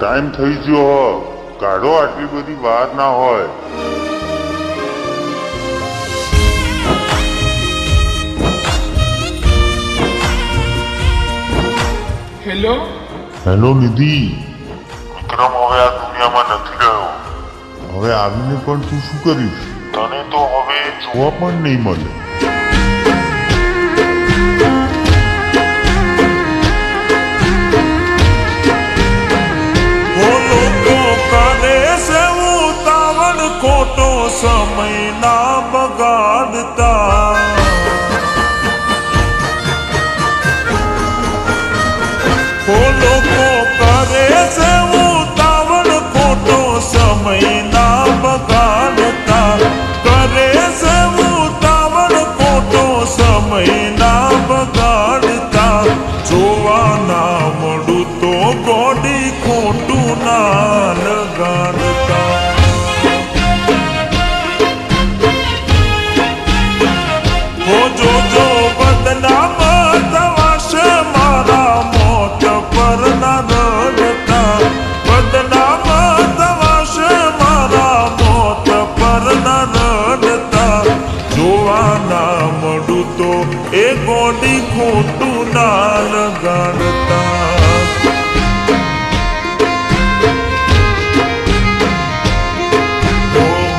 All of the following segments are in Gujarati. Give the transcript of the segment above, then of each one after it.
ટાઈમ થઈ ગયો હો કાઢો આટલી બધી વાર ના હોય. હેલો હેલો નિધિ વિક્રમ હવે આ દુનિયામાં નથી રહ્યો હવે આવીને પણ તું શું કરીશ? તને તો હવે જોવા પણ નહીં મળે. સમય ના બગાડતા. ઓ લોકો કરે છે એ ગોડી ખોટું ના લગાડતા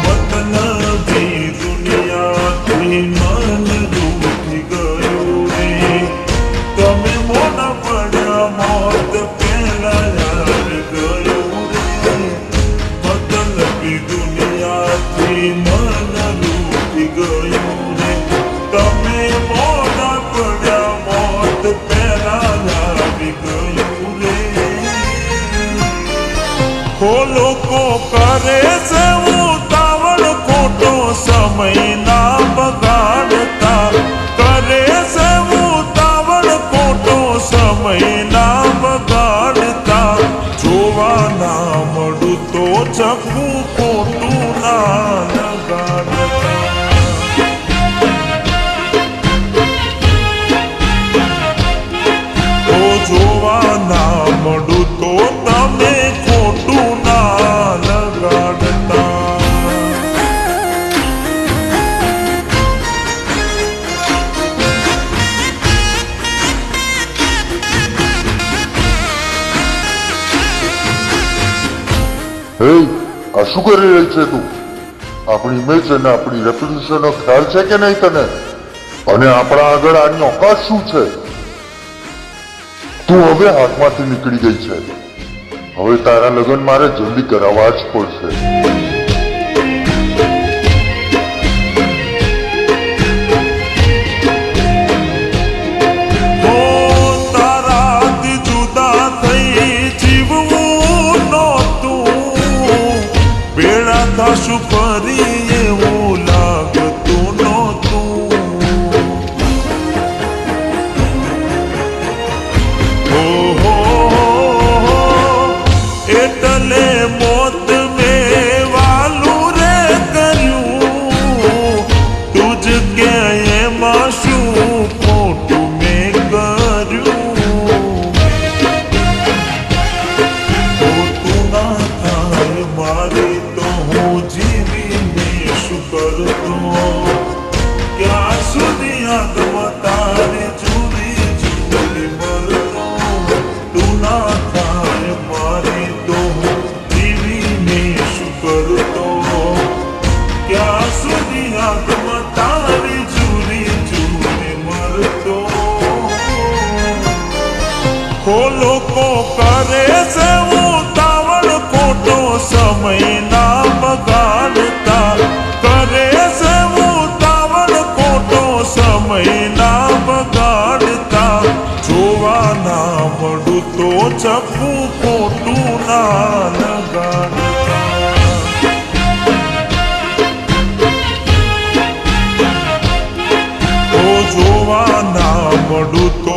મતલબી દુનિયાથી આ શું કરી રહી છે તું આપણી ઇમેજ અને આપણી રેપ્યુટેશનનો ખ્યાલ છે કે નહીં તને? અને આપણા આગળ આની ઓકાત શું છે? તું હવે હાથમાંથી નીકળી ગઈ છે. હવે તારા લગ્ન મારે જલ્દી કરાવવા જ પડશે. થશું ફરી એવું લાગતું નહોતું. એટલે ઓ લોકો કરે છે ઉતાવળ ખોટો સમય ના બગાડતા. કરે છે ઉતાવળ ખોટો સમય ના બગાડતા. જોવા ના મળું તો ચપ્પું ખોટું ના લગાડતા. તો જોવા ના મળું તો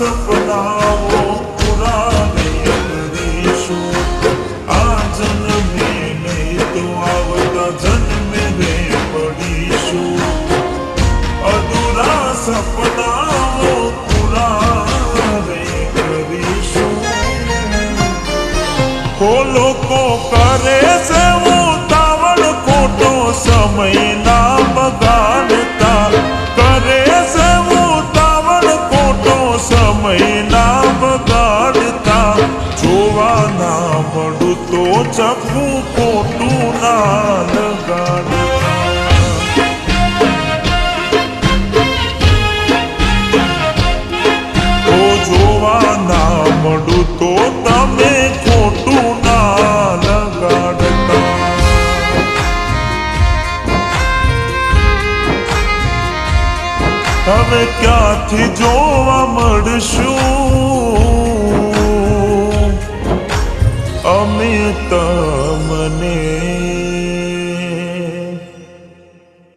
સપનાઓ પૂરા આ જન્મે નહીં તો આવતા પડીશું અધૂરા સપનાઓ પૂરા નહીં કરીશું કો લોકો કરે છે ઉતાવળ ખોટો સમય હવે ક્યાંથી જોવા મળશું? અમે તમને